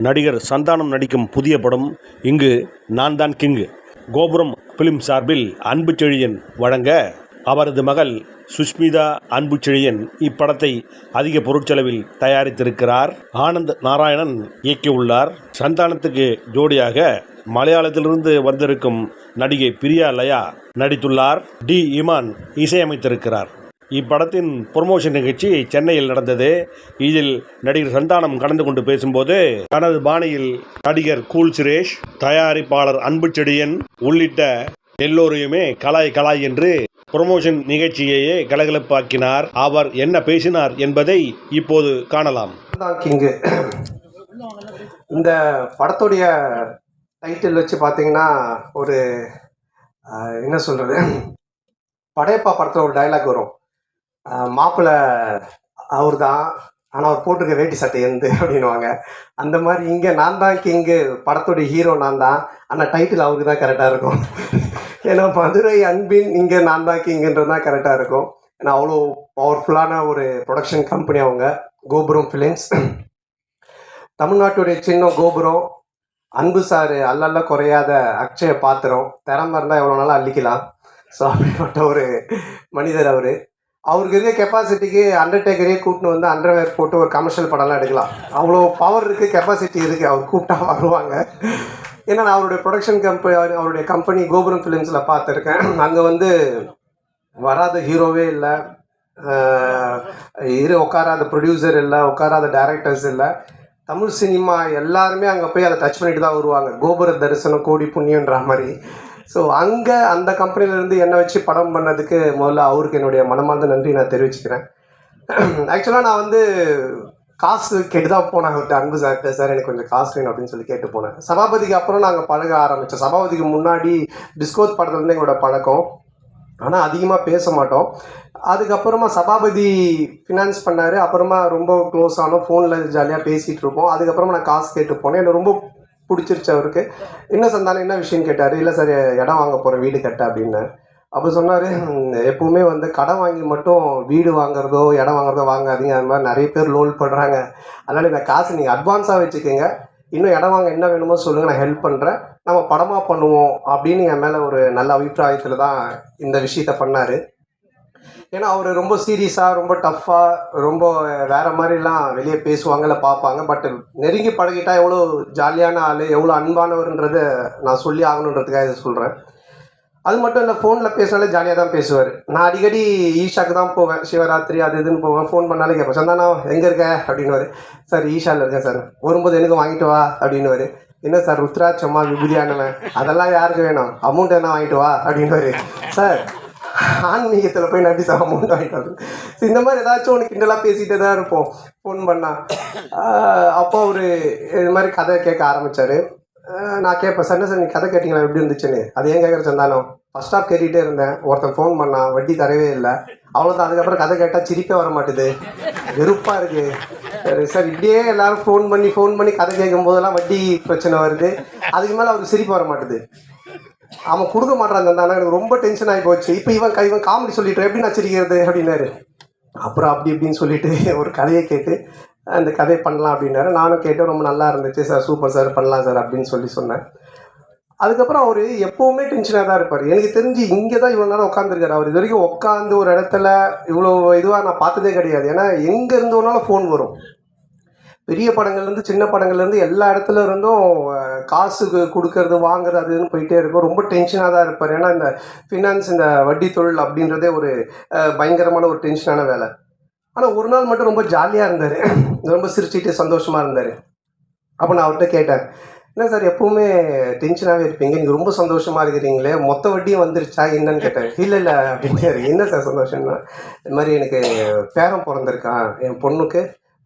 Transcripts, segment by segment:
நடிகர் சந்தானம் நடிக்கும் புதிய படம் இங்கு நான் தான் கிங். கோபுரம் பிலிம் சார்பில் அன்பு செழியன் வழங்க அவரது மகள் சுஷ்மிதா அன்பு செழியன் இப்படத்தை அதிக பொருட்செலவில் தயாரித்திருக்கிறார். ஆனந்த் நாராயணன் இயக்கியுள்ளார். சந்தானத்துக்கு ஜோடியாக மலையாளத்திலிருந்து வந்திருக்கும் நடிகை பிரியா லயா நடித்துள்ளார். டி. இமான் இசையமைத்திருக்கிறார். இப்படத்தின் ப்ரொமோஷன் நிகழ்ச்சி சென்னையில் நடந்தது. இதில் நடிகர் சந்தானம் கலந்து கொண்டு பேசும்போது தனது பாணியில் நடிகர் கூல் சுரேஷ் தயாரிப்பாளர் அன்பு செடியன் உள்ளிட்ட எல்லோரையுமே கலாய் கலாய் என்று ப்ரொமோஷன் நிகழ்ச்சியையே கலகலப்பாக்கினார். அவர் என்ன பேசினார் என்பதை இப்போது காணலாம். இந்த படத்துடைய டைட்டில் வச்சு பார்த்தீங்கன்னா ஒரு என்ன சொல்கிறது படையப்பா படத்தில் ஒரு டைலாக் வரும். மாப்பிள்ளை அவர் தான் ஆனால் அவர் போட்டிருக்க வேட்டி சட்டை எந்து அப்படின்னுவாங்க. அந்த மாதிரி இங்கே நான் தான் கிங்கு படத்துடைய ஹீரோ நான் தான். ஆனால் டைட்டில் அவருக்கு தான் கரெக்டாக இருக்கும். ஏன்னா மதுரை அன்பின் இங்கே நான் தான் கிங்குன்றது தான் கரெக்டாக இருக்கும். ஏன்னா அவ்வளோ பவர்ஃபுல்லான ஒரு ப்ரொடக்ஷன் கம்பெனி அவங்க கோபுரம் ஃபிலிம்ஸ் தமிழ்நாட்டுடைய சின்னம் கோபுரம். அன்பு சாரு அல்லல்ல குறையாத அக்ஷய பாத்திரம். திறமை இருந்தால் எவ்வளோ நாளும் அள்ளிக்கலாம். ஸோ அப்படிப்பட்ட ஒரு மனிதர் அவர். அவருக்கு இருக்க கெப்பாசிட்டிக்கு அண்டர்டேக்கரே கூட்டின்னு வந்து அண்டர்வேர் போட்டு ஒரு கமர்ஷியல் படம்லாம் எடுக்கலாம். அவ்வளோ பவர் இருக்குது கெப்பாசிட்டி இருக்குது அவர் கூப்பிட்டா வருவாங்க. ஏன்னா நான் அவருடைய ப்ரொடக்ஷன் கம்பெனி அவருடைய கம்பெனி கோபுரம் ஃபிலிம்ஸில் பார்த்துருக்கேன். அங்கே வந்து வராத ஹீரோவே இல்லை. இரு உட்காராத ப்ரொடியூசர் இல்லை உட்காராத டேரக்டர்ஸ் இல்லை. தமிழ் சினிமா எல்லாருமே அங்கே போய் அதை டச் பண்ணிட்டு தான் வருவாங்க. கோபுர தரிசனம் கோடி புண்ணியன்ற மாதிரி. ஸோ அங்கே அந்த கம்பெனிலேருந்து என்னை வச்சு படம் பண்ணதுக்கு முதல்ல அவருக்கு என்னுடைய மனமார்ந்த நன்றி நான் தெரிவிச்சுக்கிறேன். ஆக்சுவலாக நான் வந்து காசு கேட்டு தான் போனேன் அவர்கிட்ட அன்பு சார்கிட்ட சார் எனக்கு கொஞ்சம் காசு வேணும் அப்படின்னு சொல்லி கேட்டு போனேன். சபாபதிக்கு அப்புறம் நாங்கள் பழக ஆரம்பித்தோம் சபாபதிக்கு முன்னாடி டிஸ்கோத் படத்துலேருந்து எங்களோட பழக்கம். ஆனால் அதிகமாக பேச மாட்டோம். அதுக்கப்புறமா சபாபதி ஃபினான்ஸ் பண்ணார். அப்புறமா ரொம்ப க்ளோஸ் ஆனோம். ஃபோனில் ஜாலியாக பேசிகிட்டு இருப்போம். அதுக்கப்புறமா நான் காசு கேட்டு போனேன். என்னை ரொம்ப பிடிச்சிருச்சு அவருக்கு. என்ன சந்தானம் என்ன விஷயம் கேட்டார்? இல்லை சார் இடம் வாங்க போகிறேன் வீடு கட்ட அப்படின்னு. அப்போ சொன்னார் எப்பவுமே வந்து கடன் வாங்கி மட்டும் வீடு வாங்குறதோ இடம் வாங்குறதோ வாங்காதீங்க. அது மாதிரி நிறைய பேர் லோன் பண்ணுறாங்க அதனால் இந்த காசு நீங்கள் அட்வான்ஸாக வச்சுக்கோங்க. இன்னும் இடம் வாங்க என்ன வேணுமோ சொல்லுங்கள் நான் ஹெல்ப் பண்ணுறேன் நம்ம படமாக பண்ணுவோம் அப்படின்னு என் மேலே ஒரு நல்ல அபிப்பிராயத்தில் தான் இந்த விஷயத்த பண்ணார். ஏன்னா அவர் ரொம்ப சீரியஸாக ரொம்ப டஃப்பாக ரொம்ப வேறு மாதிரிலாம் வெளியே பேசுவாங்கல்ல பார்ப்பாங்க. பட் நெருங்கி பழகிட்டா எவ்வளோ ஜாலியான ஆள் எவ்வளோ அன்பானவர்ன்றதை நான் சொல்லி ஆகணுன்றதுக்காக இதை சொல்கிறேன் அது மட்டும் இல்லை ஃபோனில் பேசினாலே ஜாலியாக தான் பேசுவார். நான் அடிக்கடி ஈஷாக்கு தான் போவேன். சிவராத்திரி அது இதுன்னு போவேன். ஃபோன் பண்ணாலே கேட்பேன். சந்தானா எங்கே இருக்க? அப்படின்னுவாரு. சார் ஈஷாவில் இருக்கேன் சார். வரும்போது எனக்கு வாங்கிட்டு வா அப்படின்னுவார். என்ன சார் ருத்ராட்சம்மா விபூதியானவன் அதெல்லாம் யாருக்கு வேணும்? அமௌண்ட் என்ன வாங்கிட்டு வா அப்படின்னுவார். சார் ஆன்மீகத்தில் போய் நடி சார் அமௌண்ட் வாங்கிட்டு இந்த மாதிரி ஏதாச்சும் ஒன்று கிண்டலாக பேசிகிட்டே தான் இருப்போம். ஃபோன் பண்ணால் அப்போ அவர் இது மாதிரி கதை கேட்க ஆரம்பித்தார் நான் கேட்பேன் சார் சார் நீ கதை கேட்டிங்களா? எப்படி இருந்துச்சுன்னு? அது ஏன் கேட்குற சந்தானம்? ஃபஸ்ட் ஸ்டாப் கேட்டுகிட்டே இருந்தேன். ஒருத்தன் ஃபோன் பண்ணான் வட்டி தரவே இல்லை. அவ்வளோதான் அதுக்கப்புறம் கதை கேட்டால் சிரிப்பே வர மாட்டுது வெறுப்பாக இருக்குது சரி சார் இப்படியே எல்லாரும் ஃபோன் பண்ணி ஃபோன் பண்ணி கதை கேட்கும் போதெல்லாம் வட்டி பிரச்சனை வருது. அதுக்கு மேலே அவருக்கு சிரிப்பு வர மாட்டுது அவன் கொடுக்க மாட்டான் எனக்கு ரொம்ப டென்ஷன் ஆகி போச்சு. இப்போ இவன் இவன் காமெடி சொல்லிட்டு எப்படி நான் சிரிக்கிறது? அப்படின்னாரு. அப்புறம் அப்படி இப்படின்னு சொல்லிட்டு ஒரு கதையை கேட்டு அந்த கதை பண்ணலாம் அப்படின்னாரு. நானும் கேட்டு ரொம்ப நல்லா இருந்துச்சு சார் சூப்பர் சார் பண்ணலாம் சார் அப்படின்னு சொல்லி சொன்னேன். அதுக்கப்புறம் அவர் எப்போவுமே டென்ஷனாக தான் இருப்பார். எனக்கு தெரிஞ்சு இங்கே தான் இவ்வளோ நேரம் உட்காந்துருக்காரு அவர் இது வரைக்கும் உட்காந்து ஒரு இடத்துல இவ்வளோ இதுவாக நான் பார்த்ததே கிடையாது. ஏன்னா எங்கே இருந்தோனாலும் ஃபோன் வரும். பெரிய படங்கள்லேருந்து சின்ன படங்கள்லேருந்து எல்லா இடத்துல இருந்தும் காசு கொடுக்கறது வாங்குறது அது இதுன்னு போயிட்டே இருக்கும். ரொம்ப டென்ஷனாக தான் இருப்பார். ஏன்னா இந்த ஃபினான்ஸ் இந்த வட்டி தொழில் அப்படின்றதே ஒரு பயங்கரமான ஒரு டென்ஷனான வேலை. ஆனால் ஒரு நாள் மட்டும் ரொம்ப ஜாலியாக இருந்தார். ரொம்ப சிரிச்சிட்டு சந்தோஷமாக இருந்தார். அப்போ நான் அவர்கிட்ட கேட்டேன் என்ன சார் எப்பவுமே டென்ஷனாகவே இருப்பீங்க. நீங்கள் ரொம்ப சந்தோஷமாக இருக்கிறீங்களே. மொத்த வட்டியும் வந்துருச்சா? என்னன்னு கேட்டேன். இல்லை இல்லை. அப்படின்னாரு. என்ன சார் சந்தோஷம்னா இது மாதிரி எனக்கு பேரன் பிறந்திருக்கான் என் பொண்ணுக்கு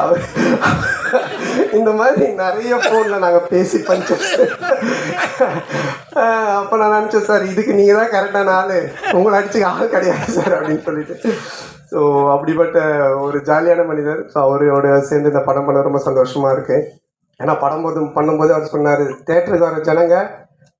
இந்த மாதிரி நிறைய ஃபோனில் நாங்கள் பேசி பஞ்சம் அப்போ நான் நினச்சேன் சார் இதுக்கு நீங்கள் தான் கரெக்டான ஆள். உங்களை அடிச்சு ஆள் கிடையாது சார் அப்படின்னு சொல்லிட்டு. ஸோ அப்படிப்பட்ட ஒரு ஜாலியான மனிதர். ஸோ அவரோட சேர்ந்து இந்த படம் பண்ண ரொம்ப சந்தோஷமாக இருக்குது ஏன்னா படம் போது பண்ணும்போது அவர் சொன்னார் தேட்டருக்கு வர ஜனங்க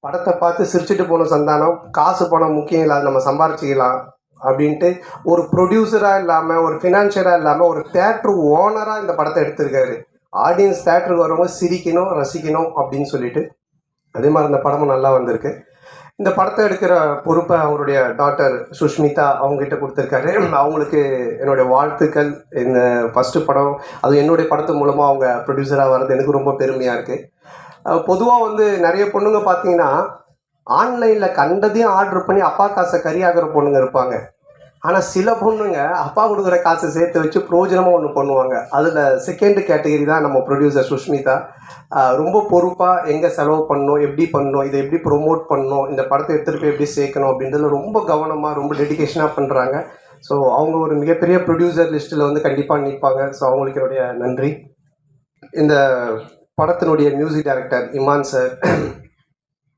படத்தை பார்த்து சிரிச்சுட்டு போன சந்தானம் காசு பணம் முக்கியம் இல்லை நம்ம சம்பாரிச்சிக்கலாம். அப்படின்ட்டு ஒரு ப்ரொடியூசராக இல்லாமல் ஒரு ஃபினான்ஷியராக இல்லாமல் ஒரு தேட்ரு ஓனராக இந்த படத்தை எடுத்திருக்காரு. ஆடியன்ஸ் தேட்டருக்கு வரவங்க சிரிக்கணும் ரசிக்கணும் அப்படின்னு சொல்லிட்டு அதே மாதிரி இந்த படமும் நல்லா வந்திருக்கு. இந்த படத்தை எடுக்கிற பொறுப்பை அவருடைய டாக்டர் சுஷ்மிதா அவங்ககிட்ட கொடுத்துருக்காரு. அவங்களுக்கு என்னுடைய வாழ்த்துக்கள். இந்த ஃபஸ்ட்டு படம் அது என்னுடைய படத்து மூலமாக அவங்க ப்ரொடியூசராக வர்றது எனக்கு ரொம்ப பெருமையாக இருக்குது பொதுவாக வந்து நிறைய பொண்ணுங்க பார்த்தீங்கன்னா ஆன்லைனில் கண்டதையும் ஆர்டர் பண்ணி அப்பா காசை கறியாகிற பொண்ணுங்க இருப்பாங்க. ஆனால் சில பொண்ணுங்க அப்பா கொடுக்குற காசை சேர்த்து வச்சு பிரோஜனமாக ஒன்று பண்ணுவாங்க. அதில் செகண்ட் கேட்டகரி தான் நம்ம ப்ரொடியூசர் சுஷ்மிதா. ரொம்ப பொறுப்பாக எங்கே செலவு பண்ணணும் எப்படி பண்ணணும் இதை எப்படி ப்ரொமோட் பண்ணணும் இந்த படத்தை எடுத்துகிட்டு போய் எப்படி சேர்க்கணும் அப்படின்றதுல ரொம்ப கவனமாக ரொம்ப டெடிகேஷனாக பண்ணுறாங்க ஸோ அவங்க ஒரு மிகப்பெரிய ப்ரொடியூசர் லிஸ்ட்டில் வந்து கண்டிப்பாக நிற்பாங்க ஸோ அவங்களுக்கு என்னுடைய நன்றி. இந்த படத்தினுடைய மியூசிக் டைரக்டர் இமான் சார்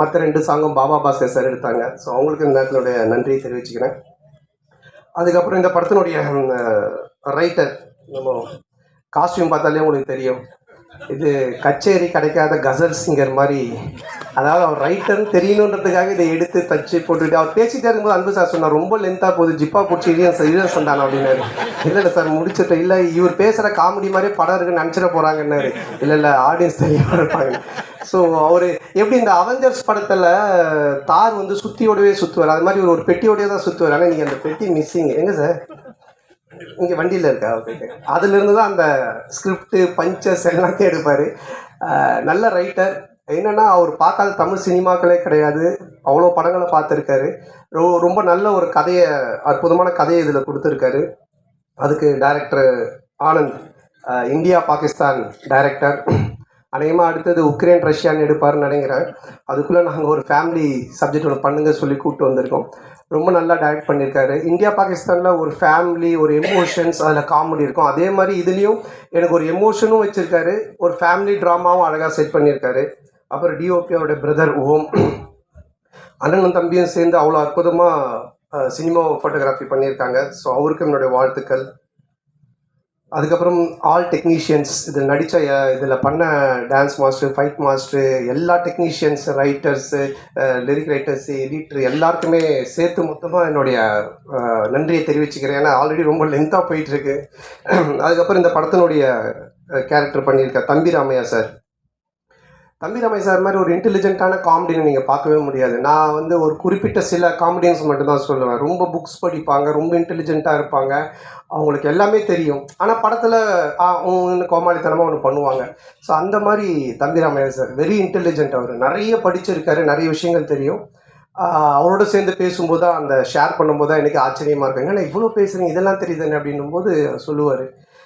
மற்ற ரெண்டு சாங்கும் பாபா பாஸ்கர் சார் எடுத்தாங்க. ஸோ அவங்களுக்கு இந்த நேரத்தினுடைய நன்றியை தெரிவிச்சுக்கிறேன். அதுக்கப்புறம் இந்த படத்தினுடைய ரைட்டர் நம்ம காஸ்டியூம் பார்த்தாலே உங்களுக்கு தெரியும். இது கச்சேரி கிடைக்காத கசல் சிங்கர் மாதிரி. அதாவது அவர் ரைட்டர்னு தெரியணுன்றதுக்காக இதை எடுத்து தச்சு போட்டுக்கிட்டு அவர் பேசிட்டே இருக்கும்போது அன்பு சார் சொன்னார் ரொம்ப லென்த்தாக போகுது ஜிப்பா பிடிச்சி இழியன் இழியன் சொன்னான் அப்படின்னாரு. இல்லை இல்லை சார் முடிச்சிட்டு இல்லை இவர் பேசுகிற காமெடி மாதிரி படம் இருக்குன்னு நினச்சிட போகிறாங்கன்னாரு இல்லை இல்லை ஆடியன்ஸ் தெரியாமல் இருப்பாங்க ஸோ அவர் எப்படி இந்த அவெஞ்சர்ஸ் படத்தில் தார் வந்து சுற்றியோடவே சுற்றுவார் அது மாதிரி ஒரு பெட்டியோடவே தான் சுற்றுவார் ஆனால் நீங்கள் அந்த பெட்டி மிஸ்ஸிங் எங்கே சார் இங்கே வண்டியில் இருக்கா? ஓகே ஓகே அதுலேருந்து தான் அந்த ஸ்கிரிப்ட் பஞ்சஸ் எல்லாத்தையும் எடுப்பார் நல்ல ரைட்டர் என்னென்னா அவர் பார்க்காத தமிழ் சினிமாக்களே கிடையாது. அவ்வளோ படங்களை பார்த்துருக்காரு. ரொ ரொம்ப நல்ல ஒரு கதையை அற்புதமான கதையை இதில் கொடுத்துருக்காரு. அதுக்கு director Anand India Pakistan director அநேகமாக அடுத்தது உக்ரைன் ரஷ்யான்னு எடுப்பாருன்னு நினைக்கிறேன். அதுக்குள்ளே நாங்கள் ஒரு ஃபேமிலி சப்ஜெக்ட் ஒன்று பண்ணுங்க சொல்லி கூப்பிட்டு வந்திருக்கோம். ரொம்ப நல்லா டைரக்ட் பண்ணியிருக்காரு இந்தியா பாகிஸ்தானில் ஒரு ஃபேமிலி ஒரு எமோஷன்ஸ் அதில் காமெடி இருக்கும். அதே மாதிரி இதுலேயும் எனக்கு ஒரு எமோஷனும் வச்சுருக்காரு. ஒரு ஃபேமிலி ட்ராமாவும் அழகாக செட் பண்ணியிருக்காரு அப்புறம் டிஓபியோட பிரதர் ஓம். அண்ணனும் தம்பியும் சேர்ந்து அவ்வளோ அற்புதமாக சினிமா ஃபோட்டோகிராஃபி பண்ணியிருக்காங்க ஸோ அவருக்கு என்னுடைய வாழ்த்துக்கள். அதுக்கப்புறம் ஆல் டெக்னீஷியன்ஸ் இதில் நடித்த இதில் பண்ண டான்ஸ் மாஸ்டர் ஃபைட் மாஸ்டர் எல்லா technicians writers lyric writers editor எல்லாருக்குமே சேர்த்து மொத்தமாக என்னுடைய நன்றியை தெரிவிச்சுக்கிறேன். ஏன்னா ஆல்ரெடி ரொம்ப லென்த்தாக போயிட்டுருக்கு அதுக்கப்புறம் இந்த படத்தினுடைய கேரக்டர் பண்ணியிருக்க தம்பி ராமையா சார். தம்பி ரமேஷ் சார் மாதிரி ஒரு இன்டெலிஜென்ட்டான காமெடின்னு நீங்கள் பார்க்கவே முடியாது. நான் வந்து ஒரு குறிப்பிட்ட சில காமெடியன்ஸ் மட்டும்தான் சொல்லுவேன். ரொம்ப புக்ஸ் படிப்பாங்க ரொம்ப இன்டெலிஜென்ட்டாக இருப்பாங்க. அவங்களுக்கு எல்லாமே தெரியும். ஆனால் படத்தில் கோமாளித்தனமாக ஒன்று பண்ணுவாங்க. ஸோ அந்த மாதிரி தம்பி ராமையா சார் வெரி இன்டெலிஜென்ட் அவர். நிறைய படிச்சிருக்காரு நிறைய விஷயங்கள் தெரியும். அவரோட சேர்ந்து பேசும்போது தான் அந்த ஷேர் பண்ணும்போது தான் எனக்கு ஆச்சரியமாக இருக்கும். ஏன்னா இவ்வளோ பேசுகிறீங்க இதெல்லாம் தெரியுதுன்னு அப்படின்னும் போது சொல்லுவார்.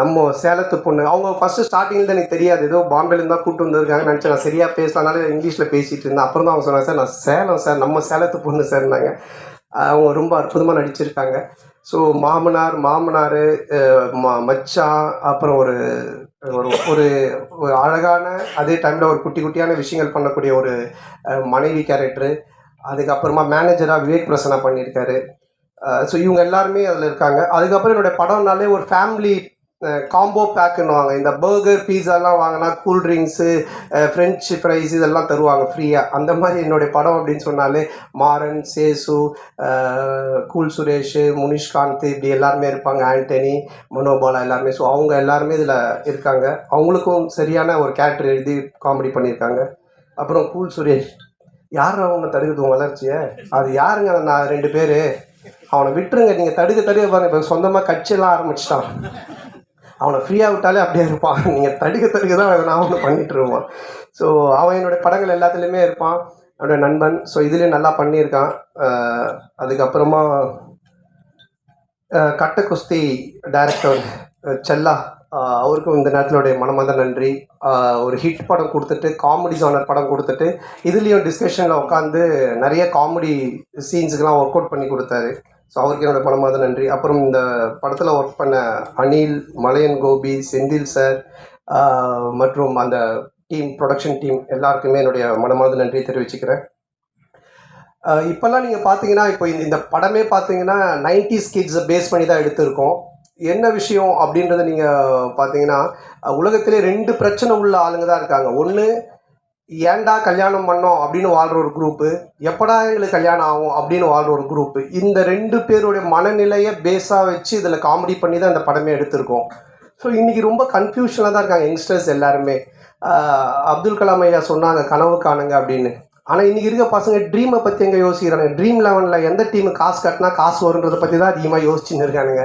நம்ம சேலத்து பொண்ணு. அவங்க ஃபஸ்ட்டு ஸ்டார்டிங்கில் எனக்கு தெரியாது. ஏதோ பாம்பேலேருந்து தான் கூப்பிட்டு வந்திருக்காங்க நினச்சேன். நான் சரியாக பேசலனால இங்கிலீஷில் பேசிகிட்டு இருந்தேன். அப்புறம் தான் அவங்க சொன்னாங்க சார் நான் சேலம் சார் நம்ம சேலத்து பொண்ணு சார்னாங்க அவங்க ரொம்ப அற்புதமாக நடிச்சிருக்காங்க. ஸோ மாமனார் மாமனார் ம மச்சான் அப்புறம் ஒரு ஒரு ஒரு ஒரு அழகான அதே டைமில் ஒரு குட்டி குட்டியான விஷயங்கள் பண்ணக்கூடிய ஒரு மனைவி கேரக்டரு அதுக்கப்புறமா மேனேஜராக விவேக் பிரசனா பண்ணியிருக்காரு. ஸோ இவங்க எல்லாருமே அதில் இருக்காங்க. அதுக்கப்புறம் என்னோட படம்னாலே ஒரு ஃபேமிலி காம்போ பேக்குன்னு வாங்க. இந்த பர்கர் பீஸாலாம் வாங்கினா கூல் ட்ரிங்க்ஸு ஃப்ரெஞ்சு ஃப்ரைஸ் இதெல்லாம் தருவாங்க ஃப்ரீயாக அந்த மாதிரி என்னுடைய படம் அப்படின்னு சொன்னாலே மாறன் சேசு கூல் சுரேஷ் முனிஷ்காந்த் இப்படி எல்லாருமே இருப்பாங்க. ஆண்டனி மனோபாலா எல்லாருமே. ஸோ அவங்க எல்லாருமே இதில் இருக்காங்க. அவங்களுக்கும் சரியான ஒரு கேரக்டர் எழுதி காமெடி பண்ணியிருக்காங்க. அப்புறம் கூல் சுரேஷ். யார் அவங்க தடுக்குது வளர்ச்சியை? அது யாருங்க? நான் ரெண்டு பேர். அவனை விட்டுருங்க. நீங்கள் தடுக்க தடுக்க பாருங்க. இப்போ சொந்தமாக கட்சியெல்லாம் ஆரம்பிச்சிட்டான். அவனை ஃப்ரீயாக விட்டாலே அப்படியே இருப்பான். நீங்கள் தடுக்க தடுக்க தான் நான் வந்து பண்ணிகிட்டு இருப்பான் ஸோ அவன் என்னுடைய படங்கள் எல்லாத்துலேயுமே இருப்பான். என்னோட நண்பன். ஸோ இதுலேயும் நல்லா பண்ணியிருக்கான். அதுக்கப்புறமா கட்ட குஸ்தி டைரக்டர் செல்லா அவருக்கும் இந்த நேரத்திலுடைய மனமார்ந்த நன்றி. ஒரு ஹிட் படம் கொடுத்துட்டு காமெடி ஜானர் படம் கொடுத்துட்டு இதுலேயும் டிஸ்கஷனில் உட்காந்து நிறைய காமெடி சீன்ஸுக்கெலாம் ஒர்க் அவுட் பண்ணி கொடுத்தாரு. ஸோ அவருக்கு என்னோட மனமார்ந்த நன்றி. அப்புறம் இந்த படத்தில் ஒர்க் பண்ண அனில் மலையன் கோபி செந்தில் சார் மற்றும் அந்த டீம் ப்ரொடக்ஷன் டீம் எல்லாருக்குமே என்னுடைய மனமார்ந்த நன்றி தெரிவிச்சுக்கிறேன். இப்போல்லாம் நீங்கள் பார்த்தீங்கன்னா இப்போ இந்த படமே பார்த்தீங்கன்னா நைன்டிஸ் கிட்ஸை பேஸ் பண்ணி தான் எடுத்திருக்கோம். என்ன விஷயம் அப்படின்றத நீங்கள் பார்த்தீங்கன்னா உலகத்திலே ரெண்டு பிரச்சனை உள்ள ஆளுங்க தான் இருக்காங்க. ஒன்று ஏன்டா கல்யாணம் பண்ணோம் அப்படின்னு வாழ்கிற ஒரு குரூப்பு எப்படா எங்களுக்கு கல்யாணம் ஆகும் அப்படின்னு வாழ்கிற ஒரு குரூப்பு இந்த ரெண்டு பேருடைய மனநிலையை பேஸாக வச்சு இதில் காமெடி பண்ணி தான் இந்த படமே எடுத்திருக்கோம். ஸோ இன்றைக்கி ரொம்ப கன்ஃபியூஷனாக தான் இருக்காங்க யங்ஸ்டர்ஸ் எல்லாருமே. அப்துல் கலாம் ஐயா சொன்னாங்க கனவு காணுங்க அப்படின்னு. ஆனால் இன்றைக்கி இருக்க பசங்க ட்ரீமை பற்றி எங்கே யோசிக்கிறாங்க? ட்ரீம் லெவனில் எந்த டீமு காசு கட்டினா காசு வருன்றதை பற்றி தான் அதிகமாக யோசிச்சுன்னு இருக்கானுங்க.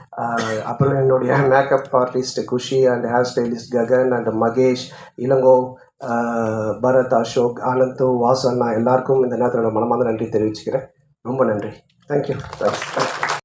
அப்புறம் என்னுடைய makeup artist Kushi and hair stylist Gagan and Mahesh Ilango Bharath Ashok Anand Vasan நான் எல்லாருக்கும் இந்த நேரத்தோட மனமார்ந்த நன்றி தெரிவிச்சுக்கிறேன். ரொம்ப நன்றி. தேங்க்யூ